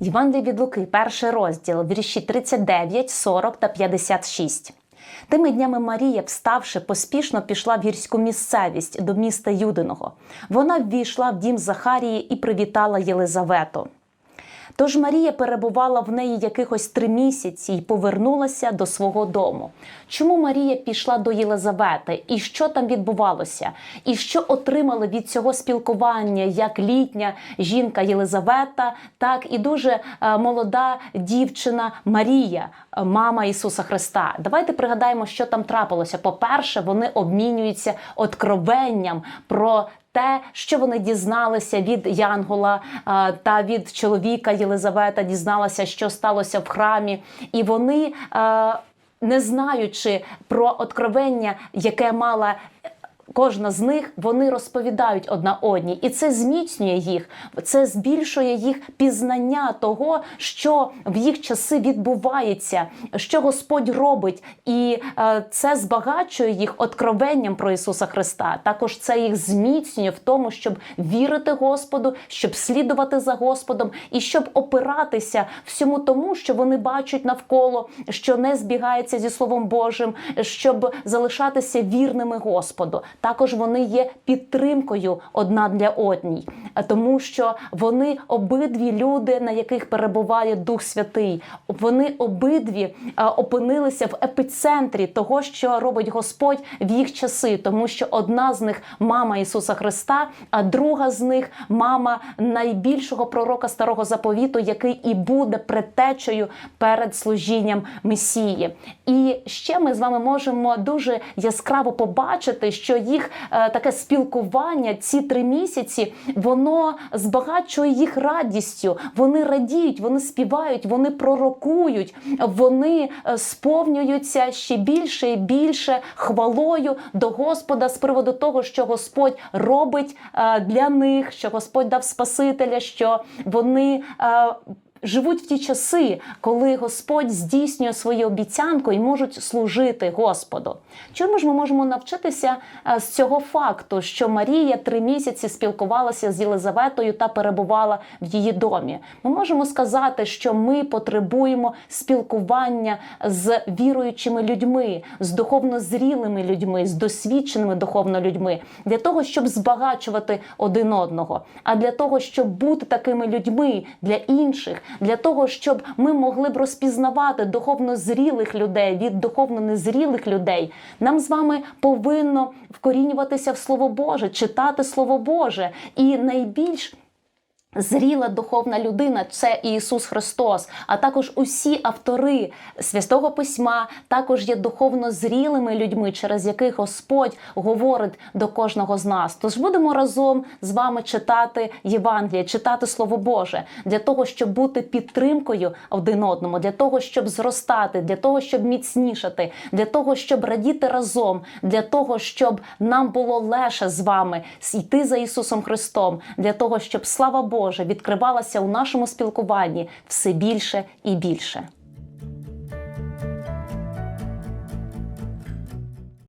Євангеліє від Луки, перший розділ, вірші 39, 40 та 56. Тими днями Марія, вставши, поспішно пішла в гірську місцевість до міста Юдиного. Вона ввійшла в дім Захарії і привітала Єлизавету. Тож Марія перебувала в неї якихось три місяці і повернулася до свого дому. Чому Марія пішла до Єлизавети? І що там відбувалося? І що отримали від цього спілкування як літня жінка Єлизавета, так і дуже е, молода дівчина Марія, е, мама Ісуса Христа? Давайте пригадаємо, що там трапилося. По-перше, вони обмінюються откровенням про те, що вони дізналися від Янгола та від чоловіка Єлизавета, дізналася, що сталося в храмі, і вони, не знаючи про откровення, яке мала. Кожна з них вони розповідають одна одній, і це зміцнює їх, це збільшує їх пізнання того, що в їх часи відбувається, що Господь робить, і е, це збагачує їх откровенням про Ісуса Христа. Також це їх зміцнює в тому, щоб вірити Господу, щоб слідувати за Господом і щоб опиратися всьому тому, що вони бачать навколо, що не збігається зі Словом Божим, щоб залишатися вірними Господу. Також вони є підтримкою одна для одній, тому що вони обидві люди, на яких перебуває Дух Святий. Вони обидві е, опинилися в епіцентрі того, що робить Господь в їх часи, тому що одна з них мама Ісуса Христа, а друга з них мама найбільшого пророка старого заповіту, який і буде предтечею перед служінням Месії. І ще ми з вами можемо дуже яскраво побачити, що їх е, таке спілкування ці три місяці воно збагачує їх радістю. Вони радіють, вони співають, вони пророкують, вони е, сповнюються ще більше і більше хвалою до Господа з приводу того, що Господь робить е, для них, що Господь дав Спасителя, що вони. Живуть в ті часи, коли Господь здійснює свою обіцянку і можуть служити Господу. Чому ж ми можемо навчитися е, з цього факту, що Марія три місяці спілкувалася з Єлизаветою та перебувала в її домі? Ми можемо сказати, що ми потребуємо спілкування з віруючими людьми, з духовно зрілими людьми, з досвідченими духовно людьми, для того, щоб збагачувати один одного, а для того, щоб бути такими людьми для інших для того, щоб ми могли б розпізнавати духовно зрілих людей від духовно незрілих людей, нам з вами повинно вкорінюватися в Слово Боже, читати Слово Боже і найбільш. Зріла духовна людина це Ісус Христос, а також усі автори святого письма також є духовно зрілими людьми, через яких Господь говорить до кожного з нас. Тож будемо разом з вами читати Євангеліє, читати Слово Боже для того, щоб бути підтримкою один одному, для того, щоб зростати, для того, щоб міцнішати, для того, щоб радіти разом, для того, щоб нам було легше з вами йти за Ісусом Христом, для того, щоб слава Божа відкривалася у нашому спілкуванні все більше і більше.